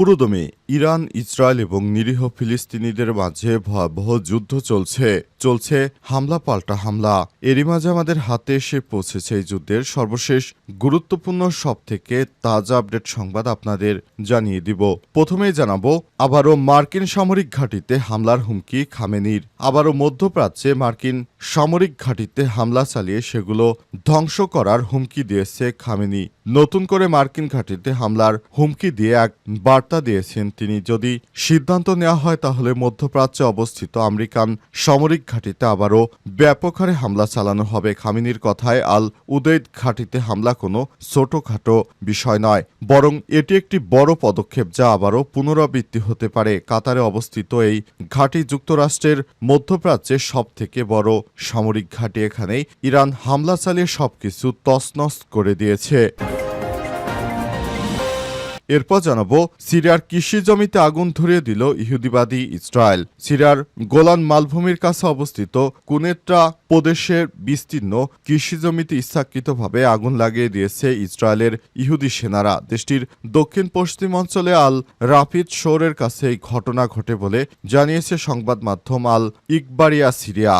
পুরোদমে Iran, Israel এবং নিরীহ ফিলিস্তিনিদের মাঝে ভয়াবহ যুদ্ধ চলছে। চলছে হামলা পাল্টা হামলা। এরই মাঝে আমাদের হাতে এসে পৌঁছেছে এই যুদ্ধের সর্বশেষ গুরুত্বপূর্ণ সব থেকে তাজা আপডেট সংবাদ আপনাদের জানিয়ে দিব। প্রথমেই জানাব, আবারও মার্কিন সামরিক ঘাঁটিতে হামলার হুমকি খামেনির। আবারও মধ্যপ্রাচ্যে মার্কিন সামরিক ঘাঁটিতে হামলা চালিয়ে সেগুলো ধ্বংস করার হুমকি দিয়েছে খামেনি। নতুন করে মার্কিন ঘাঁটিতে হামলার হুমকি দিয়ে এক বার্তা দিয়েছেন তিনি। যদি সিদ্ধান্ত নেওয়া হয়, তাহলে মধ্যপ্রাচ্যে অবস্থিত আমেরিকান সামরিক ঘাঁটিতে আবারও ব্যাপক হারে হামলা চালানো হবে। খামিনির কথায়, আল উদৈদ ঘাঁটিতে হামলা কোনো ছোটখাটো বিষয় নয়, বরং এটি একটি বড় পদক্ষেপ যা আবারও পুনরাবৃত্তি হতে পারে। কাতারে অবস্থিত এই ঘাঁটি যুক্তরাষ্ট্রের মধ্যপ্রাচ্যের সব থেকে বড় সামরিক ঘাঁটি। এখানেই ইরান হামলা চালিয়ে সবকিছু তছনছ করে দিয়েছে। এরপর জানাব, সিরিয়ার কৃষি জমিতে আগুন ধরিয়ে দিল ইহুদিবাদী ইসরায়েল। সিরিয়ার গোলান মালভূমির কাছে অবস্থিত কুনেত্রা প্রদেশের বিস্তীর্ণ কৃষি জমিতে ইচ্ছাকৃতভাবে আগুন লাগিয়ে দিয়েছে ইসরায়েলের ইহুদি সেনারা। দেশটির দক্ষিণ পশ্চিম অঞ্চলে আল রাফিদ শোরের কাছে এই ঘটনা ঘটে বলে জানিয়েছে সংবাদ মাধ্যম আল ইকবারিয়া সিরিয়া।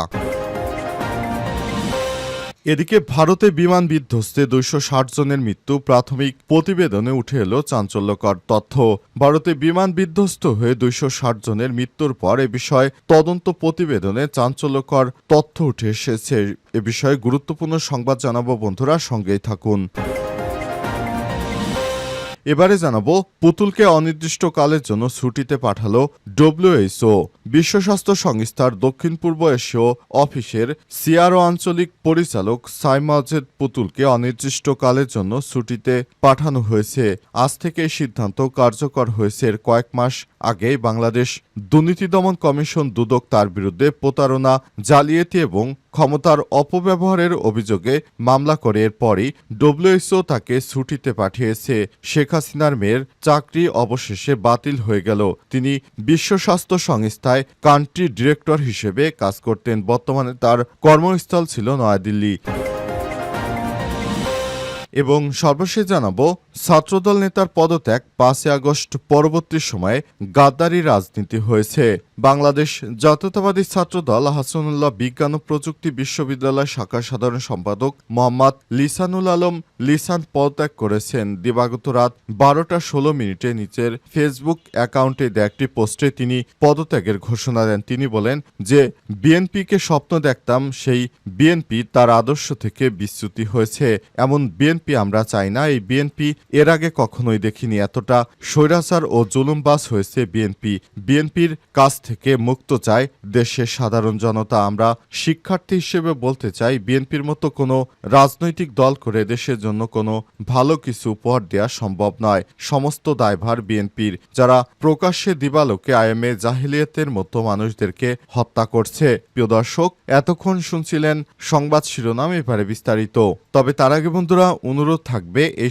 এদিকে ভারতে বিমান বিধ্বস্তে দুইশো ষাট জনের মৃত্যু, প্রাথমিক প্রতিবেদনে উঠে এলো চাঞ্চল্যকর তথ্য। ভারতে বিমান বিধ্বস্ত হয়ে দুইশো ষাট জনের মৃত্যুর পর এ বিষয়ে তদন্ত প্রতিবেদনে চাঞ্চল্যকর তথ্য উঠে এসেছে। এ বিষয়ে গুরুত্বপূর্ণ সংবাদ জানাব বন্ধুরা, সঙ্গেই থাকুন। এবারে জানাব, পুতুলকে অনির্দিষ্টকালের জন্য ছুটিতে পাঠালো ডব্লিউএইচও বিশ্ব স্বাস্থ্য সংস্থার দক্ষিণ পূর্ব এশীয় অফিসের সিআরও আঞ্চলিক পরিচালক সাইমাজেদ পুতুলকে অনির্দিষ্টকালের জন্য ছুটিতে পাঠানো হয়েছে। আজ থেকে সিদ্ধান্ত কার্যকর হয়েছে এর কয়েক মাস আগে বাংলাদেশ দুর্নীতি দমন কমিশন দুদক তার বিরুদ্ধে প্রতারণা জালিয়াতি এবং ক্ষমতার অপব্যবহারের অভিযোগে মামলা করে। এরপরই ডব্লিউএসও তাকে ছুটিতে পাঠিয়েছে। শেখ হাসিনার মেয়ের চাকরি অবশেষে বাতিল হয়ে গেল। তিনি বিশ্ব স্বাস্থ্য সংস্থায় কান্ট্রি ডিরেক্টর হিসেবে কাজ করতেন। বর্তমানে তার কর্মস্থল ছিল নয়াদিল্লি। এবং সর্বশেষ জানাব ছাত্রদল নেতার পদত্যাগ পাঁচই আগস্ট পরবর্তী সময়ে গাদ্দারি রাজনীতি হয়েছে। বাংলাদেশ জাতীয়তাবাদী ছাত্রদল হাসানুল্লাহ বিজ্ঞান ও প্রযুক্তি বিশ্ববিদ্যালয় শাখার সাধারণ সম্পাদক মোহাম্মদ লিসানুল আলম লিসান পদত্যাগ করেছেন। দিবাগত রাত বারোটা ষোলো মিনিটে নিচের ফেসবুক অ্যাকাউন্টে একটি পোস্টে তিনি পদত্যাগের ঘোষণা দেন। তিনি বলেন যে, বিএনপিকে স্বপ্ন দেখতাম সেই বিএনপি তার আদর্শ থেকে বিচ্যুতি হয়েছে। এমন বিএনপি আমরা চাই না। এই বিএনপি এর আগে কখনোই দেখিনি এতটা স্বৈরাচার ও জুলুমবাস হয়েছে বিএনপি। বিএনপির কাছ থেকে মুক্ত চায় দেশের সাধারণ জনতা। আমরা শিক্ষার্থী হিসেবে বলতে চাই, বিএনপির মতো কোনো রাজনৈতিক দল করে দেশের জন্য কোনো ভালো কিছু উপহার দেওয়া সম্ভব নয়। সমস্ত দায়ভার বিএনপির। যারা প্রকাশ্যে দিবালোকে আইএমএ জাহিলিয়াতের মতো মানুষদেরকে হত্যা করছে। প্রিয় দর্শক, এতক্ষণ শুনছিলেন সংবাদ শিরোনাম এবারে বিস্তারিত। তবে তার আগে বন্ধুরা, অনুরোধ থাকবে এই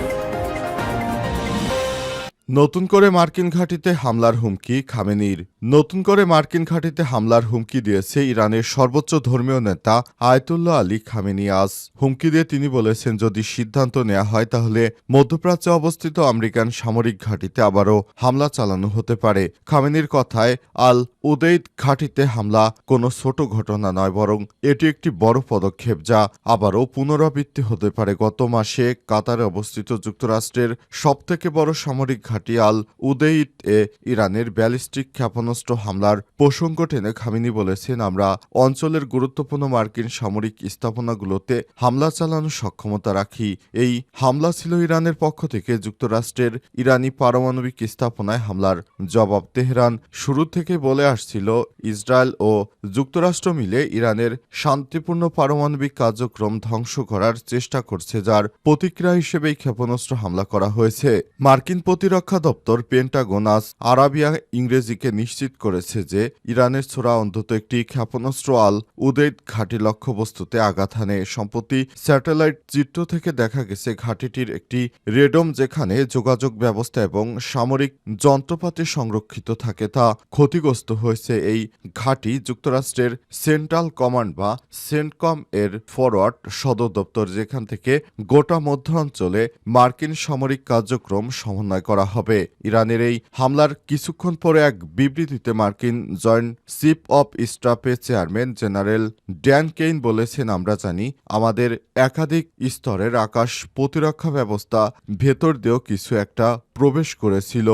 নতুন করে মার্কিন ঘাঁটিতে হামলার হুমকি খামেনির। নতুন করে মার্কিন ঘাঁটিতে হামলার হুমকি দিয়েছে ইরানের সর্বোচ্চ ধর্মীয় নেতা আয়তুল্লাহ আলী খামেনি আজ। হুমকি দিয়ে তিনি বলেছেন, যদি সিদ্ধান্ত নেওয়া হয়, তাহলে মধ্যপ্রাচ্যে অবস্থিত আমেরিকান সামরিক ঘাঁটিতে আবারও হামলা চালানো হতে পারে। খামেনির কথায়, আল উদেইদ ঘাঁটিতে হামলা কোনো ছোট ঘটনা নয়, বরং এটি একটি বড় পদক্ষেপ যা আবারও পুনরাবৃত্তি হতে পারে। গত মাসে কাতারে অবস্থিত যুক্তরাষ্ট্রের সবথেকে বড় সামরিক ঘাঁটি ঘাঁটি আল উদেইত এ ইরানের ব্যালিস্টিক ক্ষেপণাস্ত্র হামলার প্রসঙ্গ টেনে খামিনি বলেছেন আমরা অঞ্চলের গুরুত্বপূর্ণ মার্কিন সামরিক স্থাপনাগুলোতে হামলা চালানোর সক্ষমতা রাখি। এই হামলা ছিল ইরানের পক্ষ থেকে যুক্তরাষ্ট্রের ইরানি পারমাণবিক স্থাপনায় হামলার জবাব। তেহরান শুরু থেকে বলে আসছিল, ইসরায়েল ও যুক্তরাষ্ট্র মিলে ইরানের শান্তিপূর্ণ পারমাণবিক কার্যক্রম ধ্বংস করার চেষ্টা করছে, যার প্রতিক্রিয়া হিসেবে এই ক্ষেপণাস্ত্র হামলা করা হয়েছে। মার্কিন প্রতিরক্ষা দপ্তর পেন্টাগন আজ আরাবিয়া ইংরেজিকে নিশ্চিত করেছে যে ইরানের ছোড়া অন্তত একটি ক্ষেপণাস্ত্র আল উদেদ ঘাঁটি লক্ষ্যবস্তুতে আঘাত হানে। সম্প্রতি স্যাটেলাইট চিত্র থেকে দেখা গেছে ঘাঁটিটির একটি রেডম যেখানে যোগাযোগ ব্যবস্থা এবং সামরিক যন্ত্রপাতি সংরক্ষিত থাকে তা ক্ষতিগ্রস্ত হয়েছে। এই ঘাঁটি যুক্তরাষ্ট্রের সেন্ট্রাল কমান্ড বা সেন্টকম এর ফরওয়ার্ড সদর দপ্তর, যেখান থেকে গোটা মধ্যাঞ্চলে মার্কিন সামরিক কার্যক্রম সমন্বয় করা হবে। ইরানের এই হামলার কিছুক্ষণ পরে এক বিবৃতিতে মার্কিন জয়েন্ট চিফ অব স্টাফের চেয়ারম্যান জেনারেল ড্যান কেইন বলেছেন, আমরা জানি আমাদের একাধিক স্তরের আকাশ প্রতিরক্ষা ব্যবস্থা ভেতর দিয়েও কিছু একটা প্রবেশ করেছিল।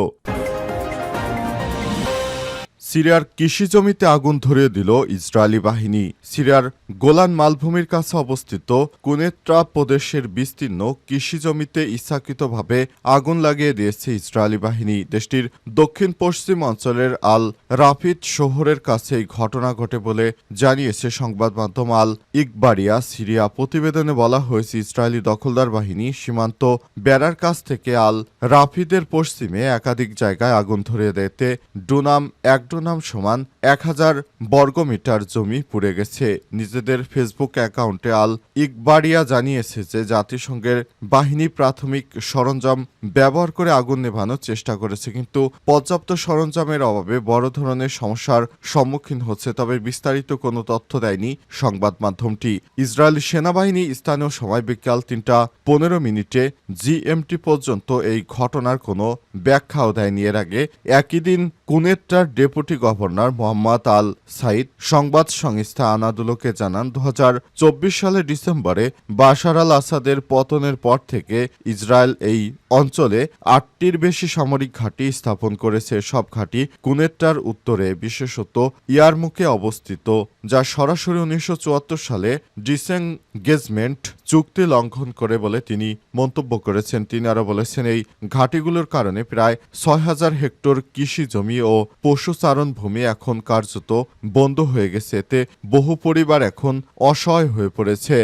সিরিয়ার কৃষি জমিতে আগুন ধরিয়ে দিল ইসরায়েলি বাহিনী। সিরিয়ার গোলান মালভূমির কাছে অবস্থিত কুনেত্রা প্রদেশের বিস্তীর্ণ কৃষি জমিতে ইচ্ছাকৃতভাবে আগুন লাগিয়ে দিয়েছে ইসরায়েলি বাহিনী। দেশটির দক্ষিণ পশ্চিম অঞ্চলের আল রাফিদ শহরের কাছে এই ঘটনা ঘটে বলে জানিয়েছে সংবাদ মাধ্যম আল ইকবারিয়া। সিরিয়া প্রতিবেদনে বলা হয়েছে, ইসরায়েলি দখলদার বাহিনী সীমান্ত বেড়ার কাছ থেকে আল রাফিদের পশ্চিমে একাধিক জায়গায় আগুন ধরিয়ে দিতে ডুনাম এক ডুনাম সমান এক হাজার বর্গমিটার জমি পুড়ে গেছে। নিজেদের ফেসবুক অ্যাকাউন্টে আল ইকবারিয়া জানিয়েছে যে, জাতিসংঘের বাহিনী প্রাথমিক সরঞ্জাম ব্যবহার করে আগুন নেভানোর চেষ্টা করেছে, কিন্তু পর্যাপ্ত সরঞ্জামের অভাবে বড় ধরনের সমস্যার সম্মুখীন হচ্ছে। তবে বিস্তারিত কোনো তথ্য দেয়নি সংবাদ মাধ্যমটি। ইসরায়েল সেনাবাহিনী স্থানীয় সময় বিকাল তিনটা পনেরো মিনিটে জিএমটি পর্যন্ত এই ঘটনার কোনো ব্যাখ্যাও দেয়নি। এর আগে একই দিন কুনেট্টার deputy governor Mohammad al Said সংবাদ সংস্থা আনাদুলোকে জানান, দুহাজার চব্বিশ সালের ডিসেম্বরে বাশার আল আসাদের পতনের পর থেকে ইসরায়েল এই অঞ্চলে আটটির বেশি সামরিক ঘাঁটি স্থাপন করেছে সব ঘাঁটি কুনেট্টার উত্তরে, বিশেষত ইয়ারমুকে অবস্থিত, যা সরাসরি উনিশশো চুয়াত্তর সালে ডিসেঙ্গেজমেন্ট চুক্তি লঙ্ঘন করে বলে তিনি মন্তব্য করেছেন। তিনি আরও বলেছেন, এই ঘাঁটিগুলোর কারণে প্রায় ছয় হাজার হেক্টর কৃষি জমি ও পশুচারণ ভূমি এখন কার্যত বন্ধ হয়ে গেছে। এতে বহু পরিবার এখন অসহায় হয়ে পড়েছে।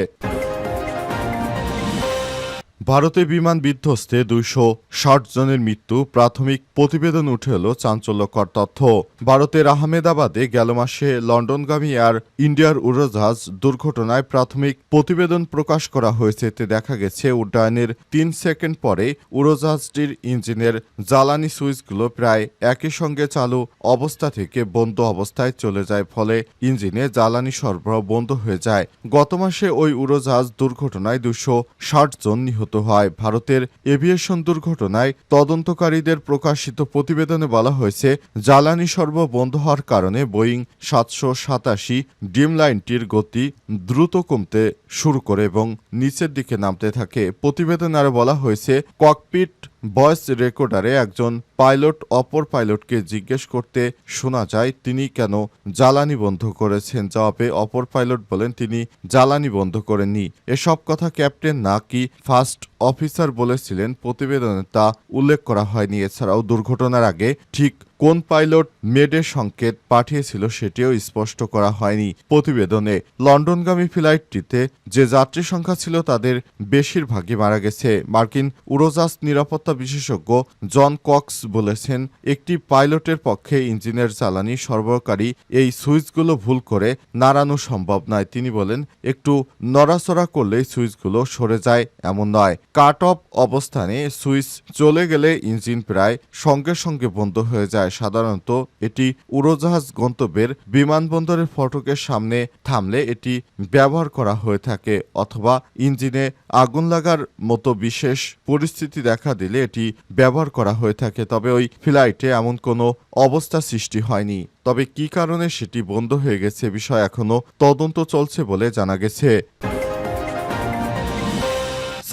ভারতে বিমান বিধ্বস্তে দুইশো ষাট জনের মৃত্যু, প্রাথমিক প্রতিবেদন উঠে এলো চাঞ্চল্যকর তথ্য। ভারতের আহমেদাবাদে গেল মাসে লন্ডনগামী এয়ার ইন্ডিয়ার উড়োজাহাজ দুর্ঘটনায় প্রাথমিক প্রতিবেদন প্রকাশ করা হয়েছে, এতে দেখা গেছে উড্ডয়নের তিন সেকেন্ড পরে উড়োজাহাজটির ইঞ্জিনের জ্বালানি সুইচগুলো প্রায় একই সঙ্গে চালু অবস্থা থেকে বন্ধ অবস্থায় চলে যায়, ফলে ইঞ্জিনে জ্বালানি সরবরাহ বন্ধ হয়ে যায়। গত মাসে ওই উড়োজাহাজ দুর্ঘটনায় দুশো ষাট জন নিহত হয়। ভারতের এভিয়েশন দুর্ঘটনায় তদন্তকারীদের প্রকাশিত প্রতিবেদনে বলা হয়েছে, জ্বালানি সর্ব বন্ধ হওয়ার কারণে বোয়িং সাতশো সাতাশি ডিম লাইনটির গতি দ্রুত কমতে শুরু করে এবং নিচের দিকে নামতে থাকে। প্রতিবেদনে আরও বলা হয়েছে, ককপিট ভয়েস রেকর্ডারে একজন পাইলট অপর পাইলটকে জিজ্ঞেস করতে শোনা যায়, তিনি কেন জ্বালানি বন্ধ করেছেন? জবাবে অপর পাইলট বলেন, তিনি জ্বালানি বন্ধ করেননি। এসব কথা ক্যাপ্টেন নাকি ফার্স্ট অফিসার বলেছিলেন, প্রতিবেদনে তা উল্লেখ করা হয়নি। এছাড়াও দুর্ঘটনার আগে ঠিক কোন পাইলট মেডে সংকেত পাঠিয়েছিল সেটিও স্পষ্ট করা হয়নি। প্রতিবেদনে লন্ডনগামী ফ্লাইটটিতে যে যাত্রী সংখ্যা ছিল তাদের বেশিরভাগই মারা গেছে। মার্কিন উড়োজাহাজ নিরাপত্তা বিশেষজ্ঞ জন কক্স বলেছেন, একটি পাইলটের পক্ষে ইঞ্জিনের জ্বালানি সরবরাহকারী এই সুইচগুলো ভুল করে নাড়ানো সম্ভব নয়। তিনি বলেন, একটু নড়াচড়া করলেই সুইচগুলো সরে যায়, এমন নয়। কাট অফ অবস্থানে সুইচ চলে গেলে ইঞ্জিন প্রায় সঙ্গে সঙ্গে বন্ধ হয়ে যায়। সাধারণত এটি উড়োজাহাজ গন্তব্যের বিমানবন্দরের ফটকের সামনে থামলে এটি ব্যবহার করা হয়ে থাকে অথবা ইঞ্জিনে আগুন লাগার মতো বিশেষ পরিস্থিতি দেখা দিলে এটি ব্যবহার করা হয়ে থাকে। তবে ওই ফ্লাইটে এমন কোনো অবস্থা সৃষ্টি হয়নি। তবে কি কারণে সেটি বন্ধ হয়ে গেছে বিষয় এখনও তদন্ত চলছে বলে জানা গেছে।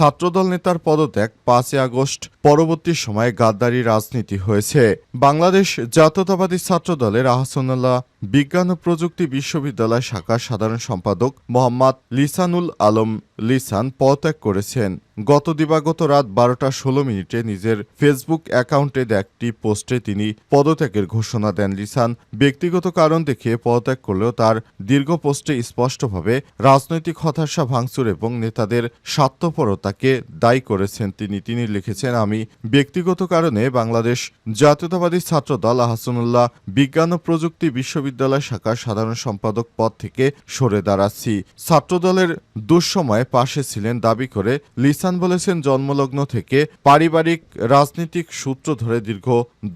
ছাত্রদল নেতার পদত্যাগ পাঁচই আগস্ট পরবর্তী সময়ে গাদ্দারি রাজনীতি হয়েছে। বাংলাদেশ জাতীয়তাবাদী ছাত্রদলের আহসানুল্লাহ বিজ্ঞান ও প্রযুক্তি বিশ্ববিদ্যালয় শাখার সাধারণ সম্পাদক মোহাম্মদ লিসানুল আলম লিসান পদত্যাগ করেছেন। গত দিবাগত রাত বারোটা ষোলো মিনিটে নিজের ফেসবুক অ্যাকাউন্টে একটি পোস্টে তিনি পদত্যাগের ঘোষণা দেন। লিসান ব্যক্তিগত কারণ দেখিয়ে পদত্যাগ করলেও তার দীর্ঘ পোস্টে স্পষ্টভাবে রাজনৈতিক হতাশা ভাঙচুর এবং নেতাদের স্বার্থপরতাকে দায়ী করেছেন তিনি। তিনি লিখেছেন, আমি ব্যক্তিগত কারণে বাংলাদেশ জাতীয়তাবাদী ছাত্রদল আহসানুল্লাহ বিজ্ঞান ও প্রযুক্তি বিশ্ববিদ্যালয় শাখার সাধারণ সম্পাদক পদ থেকে সরে দাঁড়াচ্ছি। ছাত্রদলের দুঃসময়ে পাশে ছিলেন দাবি করে লিসান বলেছেন, জন্মলগ্ন থেকে পারিবারিক রাজনৈতিক সূত্র ধরে দীর্ঘ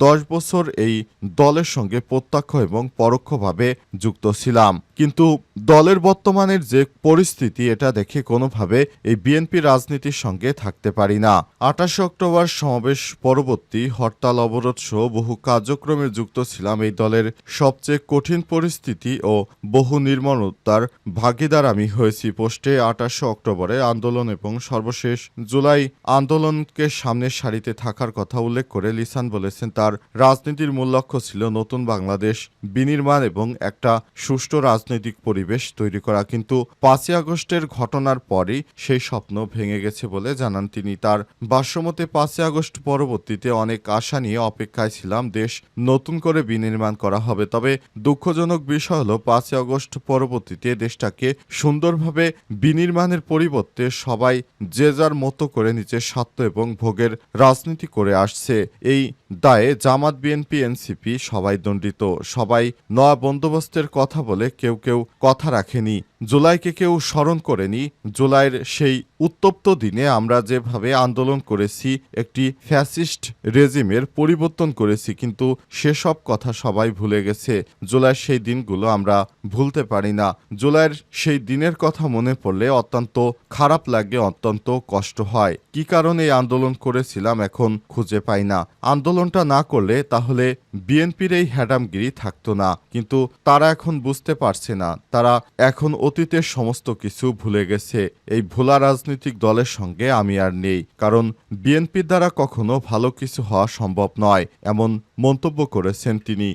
দশ বছর এই দলের সঙ্গে প্রত্যক্ষ এবং পরোক্ষভাবে যুক্ত ছিলাম। কিন্তু দলের বর্তমানের যে পরিস্থিতি, এটা দেখে কোনোভাবে এই বিএনপি রাজনীতির সঙ্গে থাকতে পারি না। আঠাশে অক্টোবর সমাবেশ পরবর্তী হরতাল, অবরোধ সহ বহু কার্যক্রমে যুক্ত ছিলাম এই দলের সবচেয়ে কঠিন পরিস্থিতি ও বহু নির্মলতার ভাগিদার আমি হয়েছি। পোস্টে আঠাশে অক্টোবরে আন্দোলন এবং সর্বশেষ জুলাই আন্দোলনকে সামনের সারিতে থাকার কথা উল্লেখ করে লিসান বলেছেন, তার রাজনীতির মূল লক্ষ্য ছিল নতুন বাংলাদেশ বিনির্মাণ এবং একটা সুষ্ঠু রাজনৈতিক পরিবেশ তৈরি করা, কিন্তু পাঁচই আগস্টের ঘটনার পরই সেই স্বপ্ন ভেঙে গেছে বলে জানান তিনি। তার ভাষ্যমতে, পাঁচই আগস্ট পরবর্তীতে অনেক আশা নিয়ে অপেক্ষায় ছিলাম, দেশ নতুন করে বিনির্মাণ করা হবে। তবে দুঃখজনক বিষয় হলো, পাঁচই আগস্ট পরবর্তীতে দেশটাকে সুন্দরভাবে বিনির্মাণের পরিবর্তে সবাই যে যার মতো করে নিজের স্বার্থ এবং ভোগের রাজনীতি করে আসছে। এই দায়ে জামাত, বিএনপি, এনসিপি সবাই দণ্ডিত। সবাই নয়া বন্দোবস্তের কথা বলে কেউ কেউ কথা রাখেনি জুলাইকে কেউ স্মরণ করেনি জুলাইয়ের সেই উত্তপ্ত দিনে আমরা যেভাবে আন্দোলন করেছি, একটি ফ্যাসিস্ট রেজিমের পরিবর্তন করেছি, কিন্তু সেসব কথা সবাই ভুলে গেছে। জুলাইয়ের সেই দিনগুলো আমরা ভুলতে পারি না। জুলাইয়ের সেই দিনের কথা মনে পড়লে অত্যন্ত খারাপ লাগে, অত্যন্ত কষ্ট হয়। কি কারণে এই আন্দোলন করেছিলাম এখন খুঁজে পাই না। আন্দোলনটা না করলে তাহলে বিএনপির এই হ্যাডামগিরি থাকতো না, কিন্তু তারা এখন বুঝতে পারছে না। তারা এখন অতীতের সমস্ত কিছু ভুলে গেছে। এই ভোলা রাজনৈতিক দলের সঙ্গে আমি আর নেই, কারণ বিএনপির দ্বারা কখনো ভালো কিছু হওয়া সম্ভব নয়, এমন মন্তব্য করেছেন তিনি।